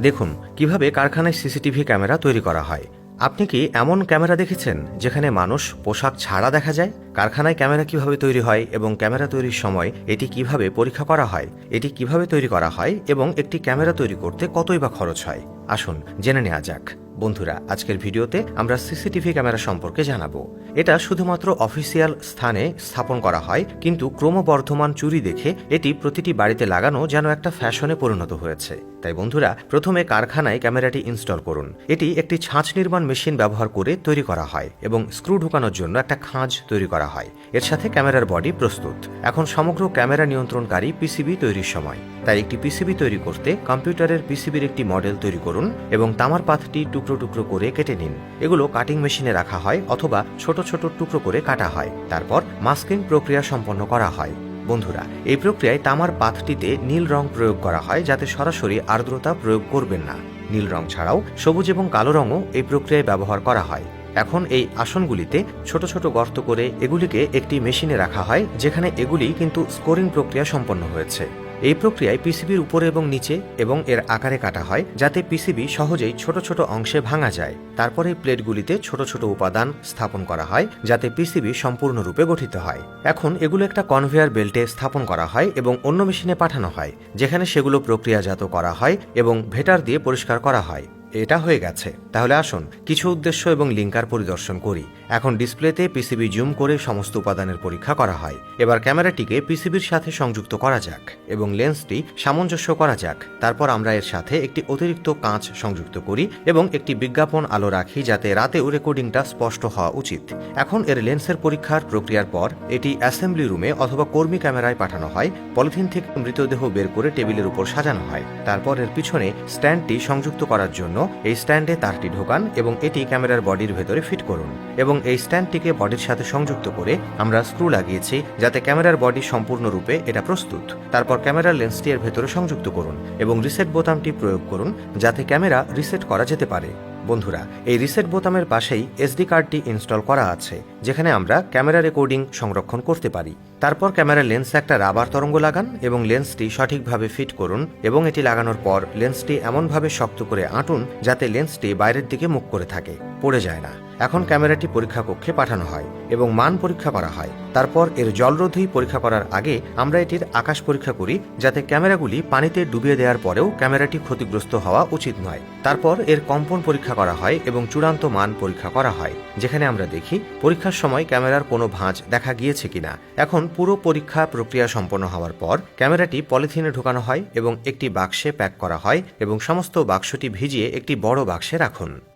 দেখুন, কীভাবে কারখানায় সিসিটিভি ক্যামেরা তৈরি করা হয়। আপনি কি এমন ক্যামেরা দেখেছেন যেখানে মানুষ পোশাক ছাড়া দেখা যায়? কারখানায় ক্যামেরা কীভাবে তৈরি হয় এবং ক্যামেরা তৈরির সময় এটি কীভাবে পরীক্ষা করা হয়, এটি কীভাবে তৈরি করা হয় এবং একটি ক্যামেরা তৈরি করতে কতই বা খরচ হয়? আসুন, জেনে নেওয়া যাক। বন্ধুরা, আজকের ভিডিওতে আমরা সিসিটিভি ক্যামেরা সম্পর্কে জানাব। এটা শুধুমাত্র অফিসিয়াল স্থানে স্থাপন করা হয়, কিন্তু ক্রমবর্ধমান চুরি দেখে এটি প্রতিটি বাড়িতে লাগানো যেন একটা ফ্যাশনে পরিণত হয়েছে। তাই বন্ধুরা, প্রথমে কারখানায় ক্যামেরাটি ইনস্টল করুন। এটি একটি ছাঁচ নির্মাণ মেশিন ব্যবহার করে তৈরি করা হয় এবং স্ক্রু ঢোকানোর জন্য একটা খাঁজ তৈরি করা হয়। এর সাথে ক্যামেরার বডি প্রস্তুত। এখন সমগ্র ক্যামেরা নিয়ন্ত্রণকারী পিসিবি তৈরির সময়। তাই একটি পিসিবি তৈরি করতে কম্পিউটারের পিসিবির একটি মডেল তৈরি করুন এবং তামার পাথটি টুকরো টুকরো করে কেটে নিন। এগুলো কাটিং মেশিনে রাখা হয় অথবা ছোট ছোট টুকরো করে কাটা হয়। তারপর মাস্কিং প্রক্রিয়া সম্পন্ন করা হয়। বন্ধুরা, এই প্রক্রিয়ায় তামার পাথটিতে নীল রং প্রয়োগ করা হয় যাতে সরাসরি আর্দ্রতা প্রয়োগ করবেন না। নীল রং ছাড়াও সবুজ এবং কালো রঙও এই প্রক্রিয়ায় ব্যবহার করা হয়। এখন এই আসনগুলিতে ছোট ছোট গর্ত করে এগুলিকে একটি মেশিনে রাখা হয়, যেখানে এগুলি কিন্তু স্কোরিং প্রক্রিয়া সম্পন্ন হয়েছে। এই প্রক্রিয়ায় পিসিবির উপরে এবং নিচে এবং এর আকারে কাটা হয়, যাতে পিসিবি সহজেই ছোট ছোট অংশে ভাঙা যায়। তারপরে প্লেটগুলিতে ছোট ছোট উপাদান স্থাপন করা হয়, যাতে পিসিবি সম্পূর্ণরূপে গঠিত হয়। এখন এগুলো একটা কনভেয়ার বেল্টে স্থাপন করা হয় এবং অন্য মেশিনে পাঠানো হয়, যেখানে সেগুলো প্রক্রিয়াজাত করা হয় এবং ভেটার দিয়ে পরিষ্কার করা হয়। এটা হয়ে গেছে। তাহলে আসুন, কিছু উদ্দেশ্য এবং লিঙ্কার পরিদর্শন করি। এখন ডিসপ্লেতে পিসিবি জুম করে সমস্ত উপাদানের পরীক্ষা করা হয়। এবার ক্যামেরাটিকে পিসিবির সাথে সংযুক্ত করা যাক এবং লেন্সটি সামঞ্জস্য করা যাক। তারপর আমরা এর সাথে একটি অতিরিক্ত কাঁচ সংযুক্ত করি এবং একটি বিজ্ঞাপন আলো রাখি যাতে রাতেও রেকর্ডিংটা স্পষ্ট হওয়া উচিত। এখন এর লেন্সের পরীক্ষার প্রক্রিয়ার পর এটি অ্যাসেম্বলি রুমে অথবা কর্মী ক্যামেরায় পাঠানো হয়। পলিথিন থেকে মৃতদেহ বের করে টেবিলের উপর সাজানো হয়। তারপর এর পিছনে স্ট্যান্ডটি সংযুক্ত করার জন্য এই স্ট্যান্ডে তারটি ঢোকান এবং এটি ক্যামেরার বডির ভেতরে ফিট করুন এবং এই স্ট্যান্ডটিকে বডির সাথে সংযুক্ত করে আমরা স্ক্রু লাগিয়েছি যাতে ক্যামেরার বডি সম্পূর্ণরূপে এটা প্রস্তুত। তারপর ক্যামেরার লেন্সটি এর ভেতরে সংযুক্ত করুন এবং রিসেট বোতামটি প্রয়োগ করুন যাতে ক্যামেরা রিসেট করা যেতে পারে। বন্ধুরা, এই রিসেট বোতামের পাশেই এসডি কার্ডটি ইনস্টল করা আছে, যেখানে আমরা ক্যামেরা রেকর্ডিং সংরক্ষণ করতে পারি। তারপর ক্যামেরার লেন্স একটা রাবার তরঙ্গ লাগান এবং লেন্সটি সঠিকভাবে ফিট করুন এবং এটি লাগানোর পর লেন্সটি এমনভাবে শক্ত করে আঁটুন যাতে লেন্সটি বাইরের দিকে মুখ করে থাকে, পড়ে যায় না। এখন ক্যামেরাটি পরীক্ষা কক্ষে পাঠানো হয় এবং মান পরীক্ষা করা হয়। তারপর এর জলরোধী পরীক্ষা করার আগে আমরা এটির আকাশ পরীক্ষা করি, যাতে ক্যামেরাগুলি পানিতে ডুবিয়ে দেওয়ার পরেও ক্যামেরাটি ক্ষতিগ্রস্ত হওয়া উচিত নয়। তারপর এর কম্পন পরীক্ষা করা হয় এবং চূড়ান্ত মান পরীক্ষা করা হয়, যেখানে আমরা দেখি পরীক্ষার সময় ক্যামেরার কোনো ভাঁজ দেখা গিয়েছে কিনা। এখন পুরো পরীক্ষা প্রক্রিয়া সম্পন্ন হওয়ার পর ক্যামেরাটি পলিথিনে ঢোকানো হয় এবং একটি বাক্সে প্যাক করা হয় এবং সমস্ত বাক্সটি ভিজিয়ে একটি বড় বাক্সে রাখুন।